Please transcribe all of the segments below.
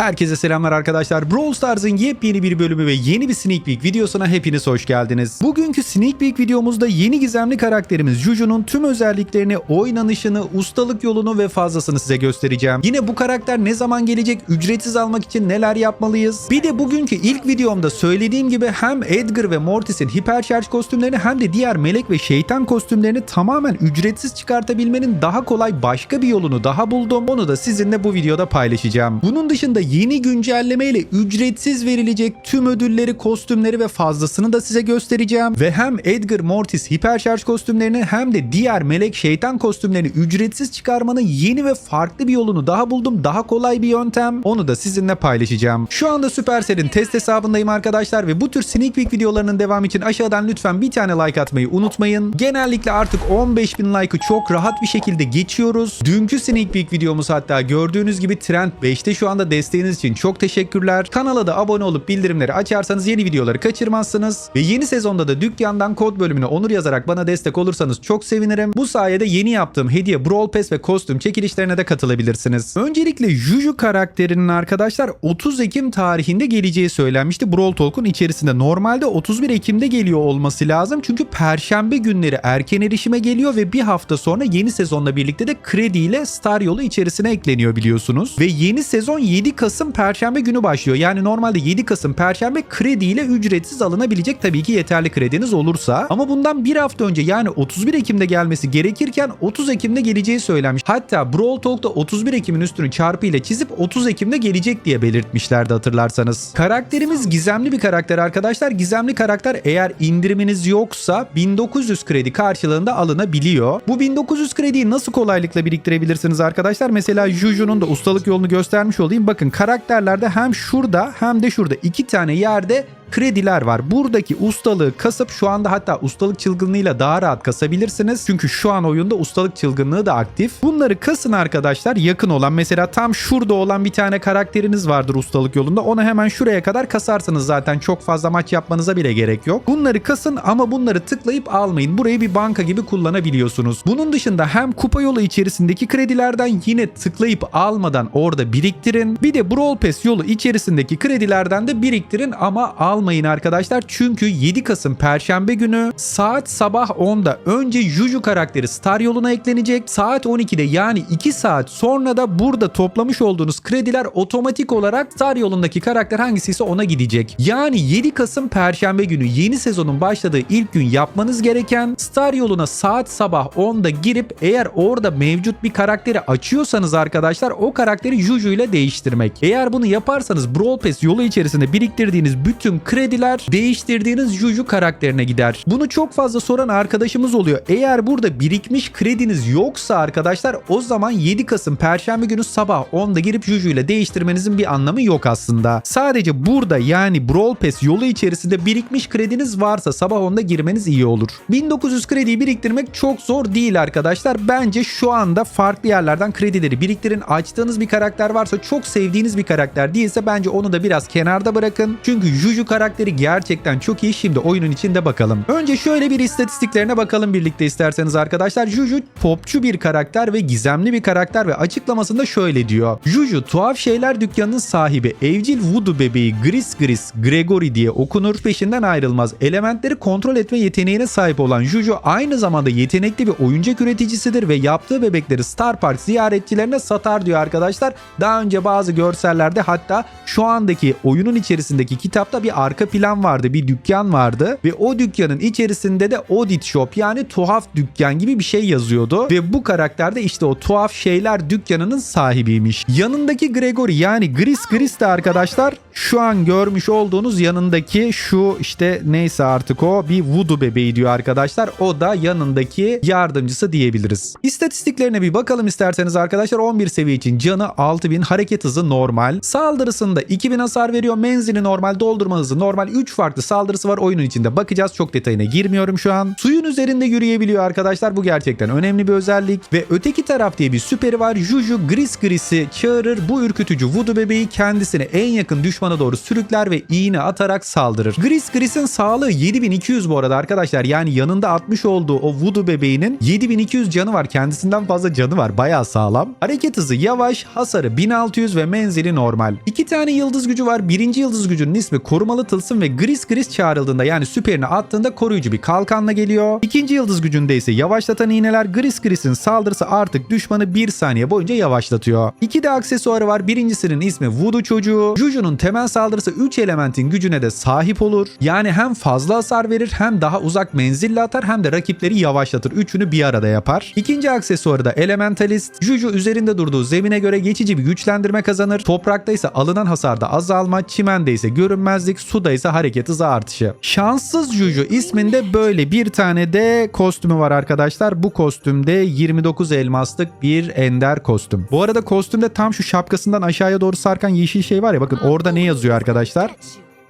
Herkese selamlar arkadaşlar. Brawl Stars'ın yepyeni bir bölümü ve yeni bir sneak peek videosuna hepiniz hoş geldiniz. Bugünkü sneak peek videomuzda yeni gizemli karakterimiz Juju'nun tüm özelliklerini, oynanışını, ustalık yolunu ve fazlasını size göstereceğim. Yine bu karakter ne zaman gelecek, ücretsiz almak için neler yapmalıyız? Bir de bugünkü ilk videomda söylediğim gibi hem Edgar ve Mortis'in hiper şarj kostümlerini hem de diğer melek ve şeytan kostümlerini tamamen ücretsiz çıkartabilmenin daha kolay başka bir yolunu daha buldum. Onu da sizinle bu videoda paylaşacağım. Bunun dışında yeni güncelleme ile ücretsiz verilecek tüm ödülleri, kostümleri ve fazlasını da size göstereceğim. Ve hem Edgar Mortis hiper şarj kostümlerini hem de diğer melek şeytan kostümlerini ücretsiz çıkarmanın yeni ve farklı bir yolunu daha buldum. Daha kolay bir yöntem. Onu da sizinle paylaşacağım. Şu anda Supercell'in test hesabındayım arkadaşlar ve bu tür sneak peek videolarının devamı için aşağıdan lütfen bir tane like atmayı unutmayın. Genellikle artık 15.000 like'ı çok rahat bir şekilde geçiyoruz. Dünkü sneak peek videomuz hatta gördüğünüz gibi Trend 5'te şu anda desteğiniz için çok teşekkürler. Kanala da abone olup bildirimleri açarsanız yeni videoları kaçırmazsınız. Ve yeni sezonda da dükkandan kod bölümüne onur yazarak bana destek olursanız çok sevinirim. Bu sayede yeni yaptığım hediye Brawl Pass ve kostüm çekilişlerine de katılabilirsiniz. Öncelikle Juju karakterinin arkadaşlar 30 Ekim tarihinde geleceği söylenmişti Brawl Talk'un içerisinde. Normalde 31 Ekim'de geliyor olması lazım. Çünkü perşembe günleri erken erişime geliyor ve bir hafta sonra yeni sezonla birlikte de krediyle Star yolu içerisine ekleniyor biliyorsunuz. Ve yeni sezon 7 Kasım Perşembe günü başlıyor. Yani normalde 7 Kasım Perşembe krediyle ücretsiz alınabilecek tabii ki yeterli krediniz olursa. Ama bundan bir hafta önce yani 31 Ekim'de gelmesi gerekirken 30 Ekim'de geleceği söylenmiş. Hatta Brawl Talk'ta 31 Ekim'in üstünü çarpı ile çizip 30 Ekim'de gelecek diye belirtmişlerdi hatırlarsanız. Karakterimiz gizemli bir karakter arkadaşlar. Gizemli karakter eğer indiriminiz yoksa 1900 kredi karşılığında alınabiliyor. Bu 1900 krediyi nasıl kolaylıkla biriktirebilirsiniz arkadaşlar? Mesela Juju'nun da ustalık yolunu göstermiş olayım. Bakın karakterlerde hem şurada hem de şurada. İki tane yerde krediler var. Buradaki ustalığı kasıp şu anda hatta ustalık çılgınlığıyla daha rahat kasabilirsiniz. Çünkü şu an oyunda ustalık çılgınlığı da aktif. Bunları kasın arkadaşlar yakın olan mesela tam şurada olan bir tane karakteriniz vardır ustalık yolunda. Onu hemen şuraya kadar kasarsınız zaten çok fazla maç yapmanıza bile gerek yok. Bunları kasın ama bunları tıklayıp almayın. Burayı bir banka gibi kullanabiliyorsunuz. Bunun dışında hem kupa yolu içerisindeki kredilerden yine tıklayıp almadan orada biriktirin. Bir de Brawl Pass yolu içerisindeki kredilerden de biriktirin ama almayın arkadaşlar. Çünkü 7 Kasım Perşembe günü saat sabah 10'da önce Juju karakteri Star yoluna eklenecek. Saat 12'de yani 2 saat sonra da burada toplamış olduğunuz krediler otomatik olarak Star yolundaki karakter hangisiyse ona gidecek. Yani 7 Kasım Perşembe günü yeni sezonun başladığı ilk gün yapmanız gereken Star yoluna saat sabah 10'da girip eğer orada mevcut bir karakteri açıyorsanız arkadaşlar o karakteri Juju ile değiştirmek. Eğer bunu yaparsanız Brawl Pass yolu içerisinde biriktirdiğiniz bütün krediler değiştirdiğiniz Juju karakterine gider. Bunu çok fazla soran arkadaşımız oluyor. Eğer burada birikmiş krediniz yoksa arkadaşlar o zaman 7 Kasım Perşembe günü sabah 10'da girip Juju ile değiştirmenizin bir anlamı yok aslında. Sadece burada yani Brawl Pass yolu içerisinde birikmiş krediniz varsa sabah 10'da girmeniz iyi olur. 1900 krediyi biriktirmek çok zor değil arkadaşlar. Bence şu anda farklı yerlerden kredileri biriktirin. Açtığınız bir karakter varsa çok sevdiğiniz bir karakter değilse bence onu da biraz kenarda bırakın. Çünkü Juju karakteri gerçekten çok iyi. Şimdi oyunun içinde bakalım. Önce şöyle bir istatistiklerine bakalım birlikte isterseniz arkadaşlar. Juju popçu bir karakter ve gizemli bir karakter ve açıklamasında şöyle diyor. Juju tuhaf şeyler dükkanının sahibi evcil voodoo bebeği Gris Gris Gregory diye okunur. Peşinden ayrılmaz. Elementleri kontrol etme yeteneğine sahip olan Juju aynı zamanda yetenekli bir oyuncak üreticisidir ve yaptığı bebekleri Star Park ziyaretçilerine satar diyor arkadaşlar. Daha önce bazı görsellerde hatta şu andaki oyunun içerisindeki kitapta bir arka plan vardı. Bir dükkan vardı ve o dükkanın içerisinde de Audit Shop yani tuhaf dükkan gibi bir şey yazıyordu. Ve bu karakter de işte o tuhaf şeyler dükkanının sahibiymiş. Yanındaki Gregory yani Gris Gris de arkadaşlar şu an görmüş olduğunuz yanındaki şu işte neyse artık o bir voodoo bebeği diyor arkadaşlar. O da yanındaki yardımcısı diyebiliriz. İstatistiklerine bir bakalım isterseniz arkadaşlar 11 seviye için canı 6000 hareket hızı normal. Saldırısında 2000 hasar veriyor. Menzili normal doldurma hızı normal 3 farklı saldırısı var oyunun içinde. Bakacağız çok detayına girmiyorum şu an. Suyun üzerinde yürüyebiliyor arkadaşlar. Bu gerçekten önemli bir özellik. Ve öteki taraf diye bir süperi var. Juju Gris Gris'i çağırır. Bu ürkütücü voodoo bebeği kendisine en yakın düşman düşmana doğru sürükler ve iğne atarak saldırır. Gris Gris'in sağlığı 7200 bu arada arkadaşlar. Yani yanında atmış olduğu o voodoo bebeğinin 7200 canı var. Kendisinden fazla canı var. Bayağı sağlam. Hareket hızı yavaş, hasarı 1600 ve menzili normal. İki tane yıldız gücü var. Birinci yıldız gücünün ismi korumalı tılsım ve Gris Gris çağrıldığında yani süperini attığında koruyucu bir kalkanla geliyor. İkinci yıldız gücünde ise yavaşlatan iğneler Gris Gris'in saldırısı artık düşmanı 1 saniye boyunca yavaşlatıyor. İki de aksesuarı var. Birincisinin ismi Voodoo çocuğu. Juju'nun temel saldırısı 3 elementin gücüne de sahip olur. Yani hem fazla hasar verir hem daha uzak menzille atar hem de rakipleri yavaşlatır. Üçünü bir arada yapar. İkinci aksesuarı da Elementalist. Juju üzerinde durduğu zemine göre geçici bir güçlendirme kazanır. Toprakta ise alınan hasarda azalma, çimende ise görünmezlik, suda ise hareket hızı artışı. Şanssız Juju isminde böyle bir tane de kostümü var arkadaşlar. Bu kostümde 29 elmaslık bir ender kostüm. Bu arada kostümde tam şu şapkasından aşağıya doğru sarkan yeşil şey var ya bakın orada ne yazıyor arkadaşlar?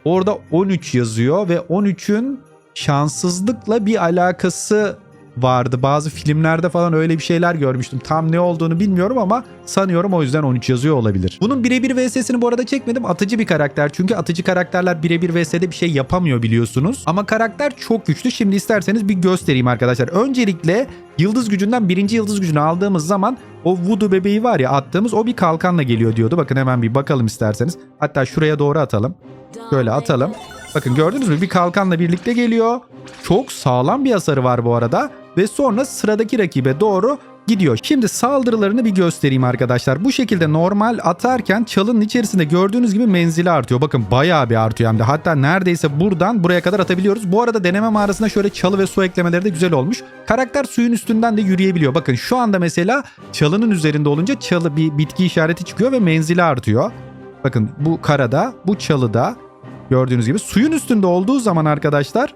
Orada 13 yazıyor ve 13'ün şanssızlıkla bir alakası vardı. Bazı filmlerde falan öyle bir şeyler görmüştüm. Tam ne olduğunu bilmiyorum ama sanıyorum o yüzden 13 yazıyor olabilir. Bunun birebir VS'sini bu arada çekmedim. Atıcı bir karakter. Çünkü atıcı karakterler birebir VS'de bir şey yapamıyor biliyorsunuz. Ama karakter çok güçlü. Şimdi isterseniz bir göstereyim arkadaşlar. Öncelikle yıldız gücünden birinci yıldız gücünü aldığımız zaman o voodoo bebeği var ya attığımız o bir kalkanla geliyor diyordu. Bakın hemen bir bakalım isterseniz. Hatta şuraya doğru atalım. Şöyle atalım. Bakın gördünüz mü? Bir kalkanla birlikte geliyor. Çok sağlam bir hasarı var bu arada. Ve sonra sıradaki rakibe doğru gidiyor. Şimdi saldırılarını bir göstereyim arkadaşlar. Bu şekilde normal atarken çalının içerisinde gördüğünüz gibi menzili artıyor. Bakın bayağı bir artıyor hem de. Hatta neredeyse buradan buraya kadar atabiliyoruz. Bu arada deneme mağarasına şöyle çalı ve su eklemeleri de güzel olmuş. Karakter suyun üstünden de yürüyebiliyor. Bakın şu anda mesela çalının üzerinde olunca çalı bir bitki işareti çıkıyor ve menzili artıyor. Bakın bu karada, bu çalıda gördüğünüz gibi suyun üstünde olduğu zaman arkadaşlar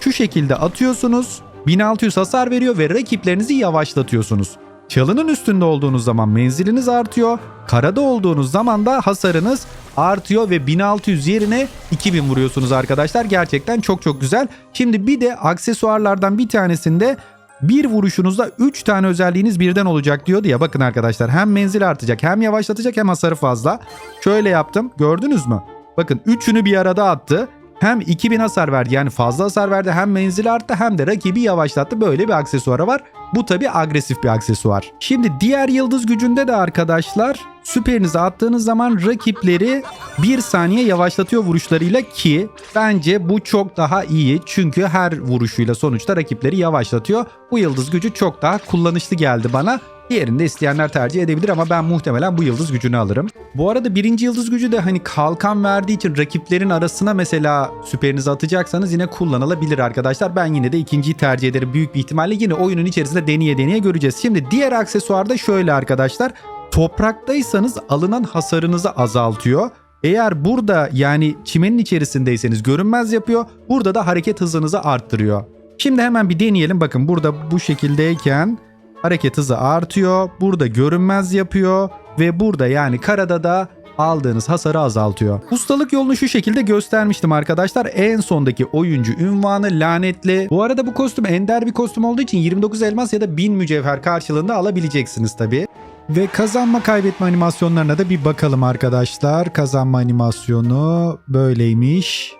şu şekilde atıyorsunuz. 1600 hasar veriyor ve rakiplerinizi yavaşlatıyorsunuz. Çalının üstünde olduğunuz zaman menziliniz artıyor. Karada olduğunuz zaman da hasarınız artıyor ve 1600 yerine 2000 vuruyorsunuz arkadaşlar. Gerçekten çok çok güzel. Şimdi bir de aksesuarlardan bir tanesinde bir vuruşunuzda 3 tane özelliğiniz birden olacak diyordu ya. Bakın arkadaşlar hem menzil artacak hem yavaşlatacak hem hasarı fazla. Şöyle yaptım gördünüz mü? Bakın üçünü bir arada attı. Hem 2000 hasar verdi yani fazla hasar verdi hem menzil arttı hem de rakibi yavaşlattı. Böyle bir aksesuarı var. Bu tabi agresif bir aksesuar. Şimdi diğer yıldız gücünde de arkadaşlar süperinizi attığınız zaman rakipleri bir saniye yavaşlatıyor vuruşlarıyla ki bence bu çok daha iyi. Çünkü her vuruşuyla sonuçta rakipleri yavaşlatıyor. Bu yıldız gücü çok daha kullanışlı geldi bana. Diğerini de isteyenler tercih edebilir ama ben muhtemelen bu yıldız gücünü alırım. Bu arada birinci yıldız gücü de hani kalkan verdiği için rakiplerin arasına mesela süperinizi atacaksanız yine kullanılabilir arkadaşlar. Ben yine de ikinciyi tercih ederim büyük bir ihtimalle. Yine oyunun içerisinde deneye deneye göreceğiz. Şimdi diğer aksesuar da şöyle arkadaşlar. Topraktaysanız alınan hasarınızı azaltıyor. Eğer burada yani çimenin içerisindeyseniz görünmez yapıyor. Burada da hareket hızınızı arttırıyor. Şimdi hemen bir deneyelim. Bakın burada bu şekildeyken hareket hızı artıyor. Burada görünmez yapıyor ve burada yani karada da aldığınız hasarı azaltıyor. Ustalık yolunu şu şekilde göstermiştim arkadaşlar. En sondaki oyuncu ünvanı lanetli. Bu arada bu kostüm ender bir kostüm olduğu için 29 elmas ya da 1000 mücevher karşılığında alabileceksiniz tabi. Ve kazanma kaybetme animasyonlarına da bir bakalım arkadaşlar. Kazanma animasyonu böyleymiş.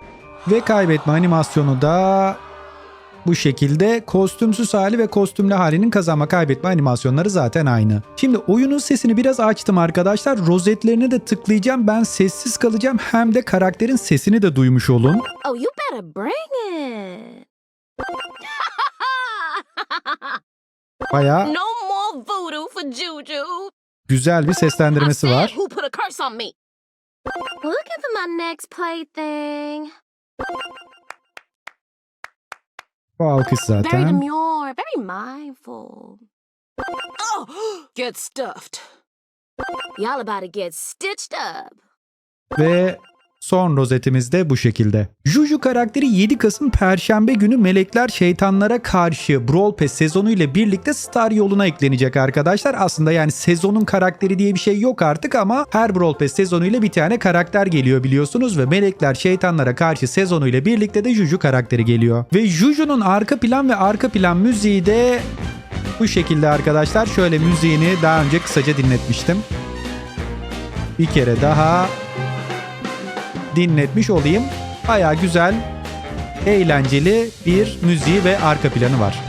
Ve kaybetme animasyonu da bu şekilde kostümsüz hali ve kostümlü halinin kazanma kaybetme animasyonları zaten aynı. Şimdi oyunun sesini biraz açtım arkadaşlar. Rozetlerine de tıklayacağım. Ben sessiz kalacağım. Hem de karakterin sesini de duymuş olun. Oh, you better bring it. Baya no more voodoo for Juju. güzel bir seslendirmesi var. Who put a curse on me? Looking for my next plaything. Bu alkış Very zaten. demure, very mindful. Oh, get stuffed. Y'all about to get stitched up. Ve son rozetimiz de bu şekilde. Juju karakteri 7 Kasım Perşembe günü Melekler Şeytanlara Karşı Brawl Pass sezonu ile birlikte Star yoluna eklenecek arkadaşlar. Aslında yani sezonun karakteri diye bir şey yok artık ama her Brawl Pass sezonu ile bir tane karakter geliyor biliyorsunuz ve Melekler Şeytanlara Karşı sezonu ile birlikte de Juju karakteri geliyor. Ve Juju'nun arka plan ve arka plan müziği de bu şekilde arkadaşlar. Şöyle müziğini daha önce kısaca dinletmiştim. Bir kere daha dinletmiş olayım. Baya güzel, eğlenceli bir müziği ve arka planı var.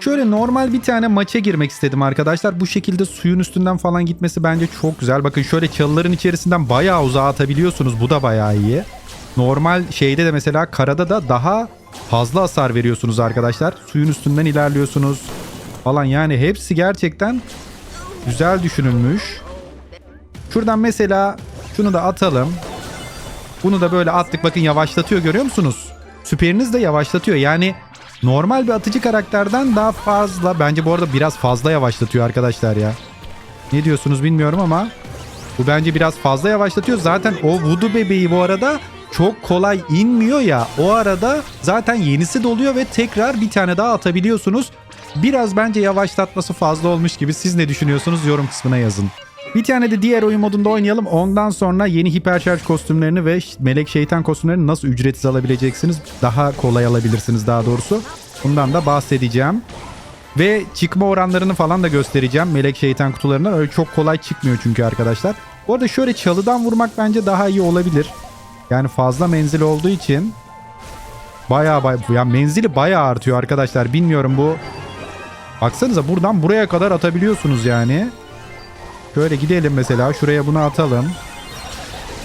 Şöyle normal bir tane maça girmek istedim arkadaşlar. Bu şekilde suyun üstünden falan gitmesi bence çok güzel. Bakın şöyle çalıların içerisinden bayağı uzağa atabiliyorsunuz. Bu da bayağı iyi. Normal şeyde de mesela karada da daha fazla hasar veriyorsunuz arkadaşlar. Suyun üstünden ilerliyorsunuz falan. Yani hepsi gerçekten güzel düşünülmüş. Şuradan mesela şunu da atalım. Bunu da böyle attık bakın yavaşlatıyor görüyor musunuz? Süperiniz de yavaşlatıyor. Yani normal bir atıcı karakterden daha fazla. Bence bu arada biraz fazla yavaşlatıyor arkadaşlar ya. Ne diyorsunuz bilmiyorum ama bu bence biraz fazla yavaşlatıyor. Zaten o Voodoo bebeği bu arada çok kolay inmiyor ya. O arada zaten yenisi doluyor ve tekrar bir tane daha atabiliyorsunuz. Biraz bence yavaşlatması fazla olmuş gibi. Siz ne düşünüyorsunuz? Yorum kısmına yazın. Bir tane de diğer oyun modunda oynayalım. Ondan sonra yeni hiperşarj kostümlerini ve melek şeytan kostümlerini nasıl ücretsiz alabileceksiniz? Daha kolay alabilirsiniz daha doğrusu. Bundan da bahsedeceğim. Ve çıkma oranlarını falan da göstereceğim melek şeytan kutularından. Öyle çok kolay çıkmıyor çünkü arkadaşlar. Bu arada şöyle çalıdan vurmak bence daha iyi olabilir. Yani fazla menzil olduğu için bayağı bayağı ya menzili bayağı artıyor arkadaşlar. Bilmiyorum bu. Baksanıza buradan buraya kadar atabiliyorsunuz yani. Şöyle gidelim mesela şuraya bunu atalım.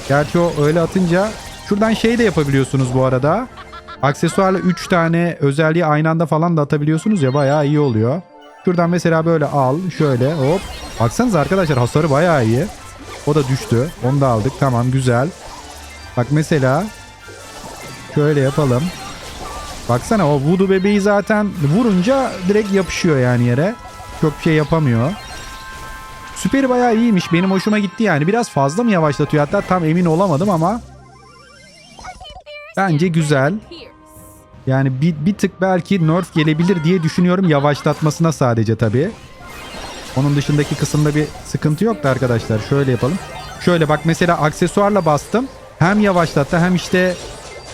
Gerçi o öyle atınca şuradan şey de yapabiliyorsunuz bu arada. Aksesuarla 3 tane özelliği aynı anda falan da atabiliyorsunuz ya bayağı iyi oluyor. Şuradan mesela böyle al şöyle hop. Baksanıza arkadaşlar hasarı bayağı iyi. O da düştü. Onu da aldık. Tamam güzel. Bak mesela şöyle yapalım. Baksana o voodoo bebeği zaten vurunca direkt yapışıyor yani yere. Çok bir şey yapamıyor. Süperi bayağı iyiymiş. Benim hoşuma gitti yani. Biraz fazla mı yavaşlatıyor? Hatta tam emin olamadım ama bence güzel. Yani bir, bir tık belki nerf gelebilir diye düşünüyorum yavaşlatmasına sadece tabii. Onun dışındaki kısımda bir sıkıntı yok da arkadaşlar. Şöyle yapalım. Şöyle bak mesela aksesuarla bastım. Hem yavaşlattı hem işte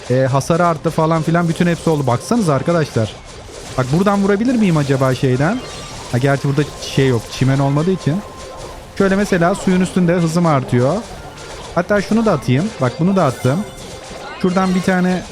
e, hasarı arttı falan filan bütün hepsi oldu. Baksanıza arkadaşlar. Bak buradan vurabilir miyim acaba şeyden? Ha gerçi burada şey yok. Çimen olmadığı için. Şöyle mesela suyun üstünde hızım artıyor. Hatta şunu da atayım. Bak bunu da attım. Şuradan bir tane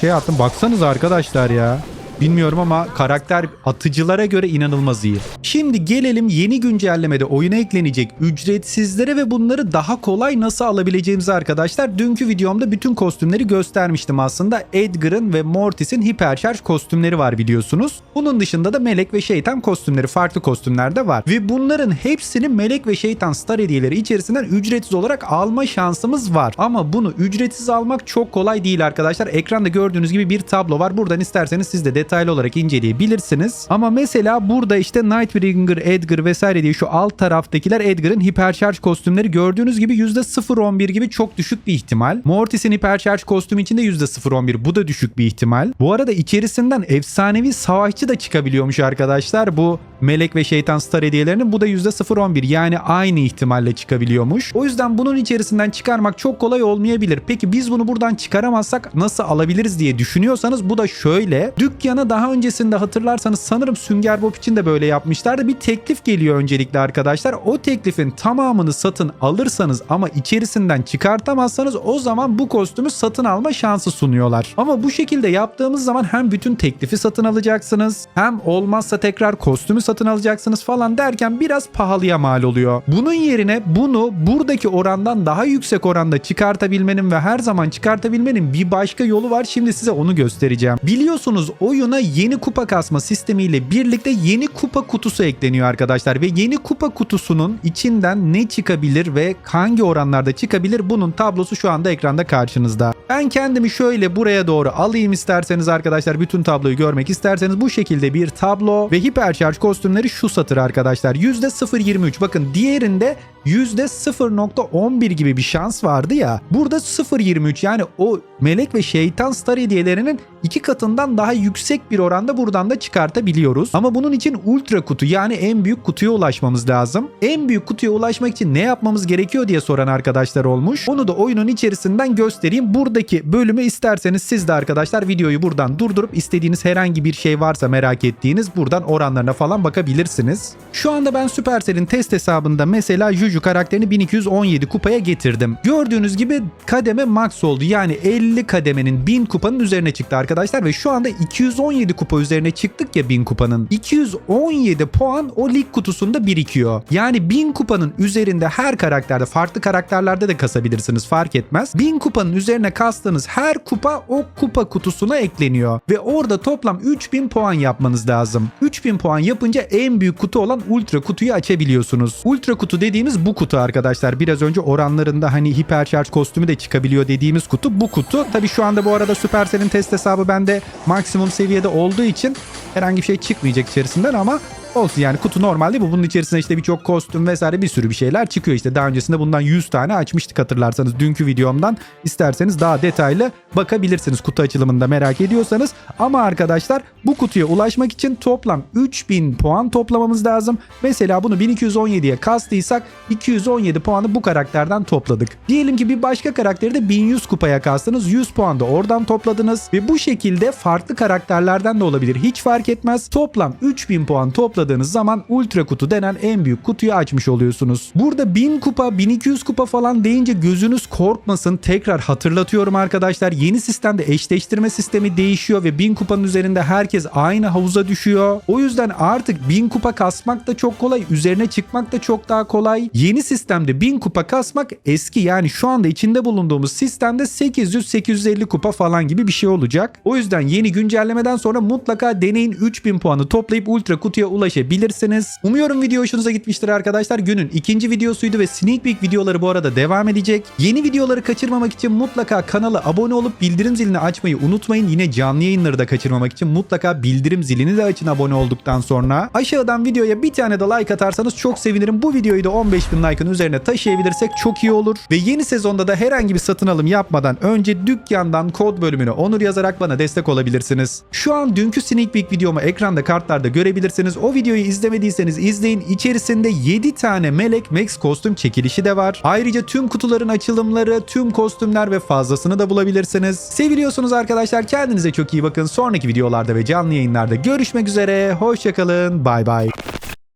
şey attım. Baksanıza arkadaşlar ya. Bilmiyorum ama karakter atıcılara göre inanılmaz iyi. Şimdi gelelim yeni güncellemede oyuna eklenecek ücretsizlere ve bunları daha kolay nasıl alabileceğimize arkadaşlar. Dünkü videomda bütün kostümleri göstermiştim aslında. Edgar'ın ve Mortis'in hiperşarj kostümleri var biliyorsunuz. Bunun dışında da melek ve şeytan kostümleri farklı kostümler de var. Ve bunların hepsini melek ve şeytan star hediyeleri içerisinden ücretsiz olarak alma şansımız var. Ama bunu ücretsiz almak çok kolay değil arkadaşlar. Ekranda gördüğünüz gibi bir tablo var. Buradan isterseniz siz de detaylı olarak inceleyebilirsiniz. Ama mesela burada işte Nightbringer, Edgar vesaire diye şu alt taraftakiler Edgar'ın hiperşarj kostümleri gördüğünüz gibi %0.11 gibi çok düşük bir ihtimal. Mortis'in hiperşarj kostümü için de %0.11 bu da düşük bir ihtimal. Bu arada içerisinden efsanevi savaşçı da çıkabiliyormuş arkadaşlar. Bu melek ve şeytan star hediyelerinin bu da %0.11 yani aynı ihtimalle çıkabiliyormuş. O yüzden bunun içerisinden çıkarmak çok kolay olmayabilir. Peki biz bunu buradan çıkaramazsak nasıl alabiliriz diye düşünüyorsanız bu da şöyle. Dükkana daha öncesinde hatırlarsanız sanırım Sünger Bob için de böyle yapmışlardı. Bir teklif geliyor öncelikle arkadaşlar. O teklifin tamamını satın alırsanız ama içerisinden çıkartamazsanız o zaman bu kostümü satın alma şansı sunuyorlar. Ama bu şekilde yaptığımız zaman hem bütün teklifi satın alacaksınız hem olmazsa tekrar kostümü satın alacaksınız falan derken biraz pahalıya mal oluyor. Bunun yerine bunu buradaki orandan daha yüksek oranda çıkartabilmenin ve her zaman çıkartabilmenin bir başka yolu var. Şimdi size onu göstereceğim. Biliyorsunuz oyuna yeni kupa kasma sistemiyle birlikte yeni kupa kutusu ekleniyor arkadaşlar ve yeni kupa kutusunun içinden ne çıkabilir ve hangi oranlarda çıkabilir bunun tablosu şu anda ekranda karşınızda. Ben kendimi şöyle buraya doğru alayım isterseniz arkadaşlar bütün tabloyu görmek isterseniz bu şekilde bir tablo ve hiperşarj kostümleri şu satır arkadaşlar. %0.23 bakın diğerinde %0.11 gibi bir şans vardı ya. Burada 0.23 yani o melek ve şeytan star hediyelerinin iki katından daha yüksek bir oranda buradan da çıkartabiliyoruz. Ama bunun için ultra kutu yani en büyük kutuya ulaşmamız lazım. En büyük kutuya ulaşmak için ne yapmamız gerekiyor diye soran arkadaşlar olmuş. Onu da oyunun içerisinden göstereyim. Burada buradaki bölümü isterseniz siz de arkadaşlar videoyu buradan durdurup istediğiniz herhangi bir şey varsa merak ettiğiniz buradan oranlarına falan bakabilirsiniz. Şu anda ben Supercell'in test hesabında mesela Juju karakterini 1217 kupaya getirdim. Gördüğünüz gibi kademe max oldu. Yani 50 kademenin 1000 kupanın üzerine çıktı arkadaşlar ve şu anda 217 kupa üzerine çıktık ya 1000 kupanın. 217 puan o lig kutusunda birikiyor. Yani 1000 kupanın üzerinde her karakterde farklı karakterlerde de kasabilirsiniz fark etmez. 1000 kupanın üzerine kastığınız her kupa o kupa kutusuna ekleniyor. Ve orada toplam 3000 puan yapmanız lazım. 3000 puan yapınca en büyük kutu olan ultra kutuyu açabiliyorsunuz. Ultra kutu dediğimiz bu kutu arkadaşlar. Biraz önce oranlarında hani hipercharge kostümü de çıkabiliyor dediğimiz kutu bu kutu. Tabi şu anda bu arada Supercell'in test hesabı bende maksimum seviyede olduğu için herhangi bir şey çıkmayacak içerisinden ama olsun yani kutu normalde bu. Bunun içerisinde işte birçok kostüm vesaire bir sürü bir şeyler çıkıyor işte. Daha öncesinde bundan 100 tane açmıştık hatırlarsanız dünkü videomdan. isterseniz daha detaylı bakabilirsiniz kutu açılımında merak ediyorsanız. Ama arkadaşlar bu kutuya ulaşmak için toplam 3000 puan toplamamız lazım. Mesela bunu 1217'ye kastıysak 217 puanı bu karakterden topladık. Diyelim ki bir başka karakteri de 1100 kupaya kastınız. 100 puan da oradan topladınız. Ve bu şekilde farklı karakterlerden de olabilir. Hiç fark etmez. Toplam 3000 puan topladığınız zaman ultra kutu denen en büyük kutuyu açmış oluyorsunuz. Burada 1000 kupa 1200 kupa falan deyince gözünüz korkmasın. Tekrar hatırlatıyorum arkadaşlar. Yeni sistemde eşleştirme sistemi değişiyor ve 1000 kupanın üzerinde herkes aynı havuza düşüyor. O yüzden artık 1000 kupa kasmak da çok kolay. Üzerine çıkmak da çok daha kolay. Yeni sistemde 1000 kupa kasmak eski yani şu anda içinde bulunduğumuz sistemde 800-850 kupa falan gibi bir şey olacak. O yüzden yeni güncellemeden sonra mutlaka deneyin 3000 puanı toplayıp ultra kutuya ulaşabilirsiniz. Umuyorum video hoşunuza gitmiştir arkadaşlar. Günün ikinci videosuydu ve sneak peek videoları bu arada devam edecek. Yeni videoları kaçırmamak için mutlaka kanala abone olup bildirim zilini açmayı unutmayın. Yine canlı yayınları da kaçırmamak için mutlaka bildirim zilini de açın abone olduktan sonra. Aşağıdan videoya bir tane de like atarsanız çok sevinirim. Bu videoyu da 15.000 like'ın üzerine taşıyabilirsek çok iyi olur. Ve yeni sezonda da herhangi bir satın alım yapmadan önce dükkandan kod bölümüne onur yazarak bana destek olabilirsiniz. Şu an dünkü sneak peek videomu ekranda kartlarda görebilirsiniz. O videoyu izlemediyseniz izleyin. İçerisinde 7 tane melek max kostüm çekilişi de var. Ayrıca tüm kutuların açılımları, tüm kostümler ve fazlasını da bulabilirsiniz. Seviliyorsunuz arkadaşlar. Kendinize çok iyi bakın. Sonraki videolarda ve canlı yayınlarda görüşmek üzere. Hoşçakalın. Bay bay.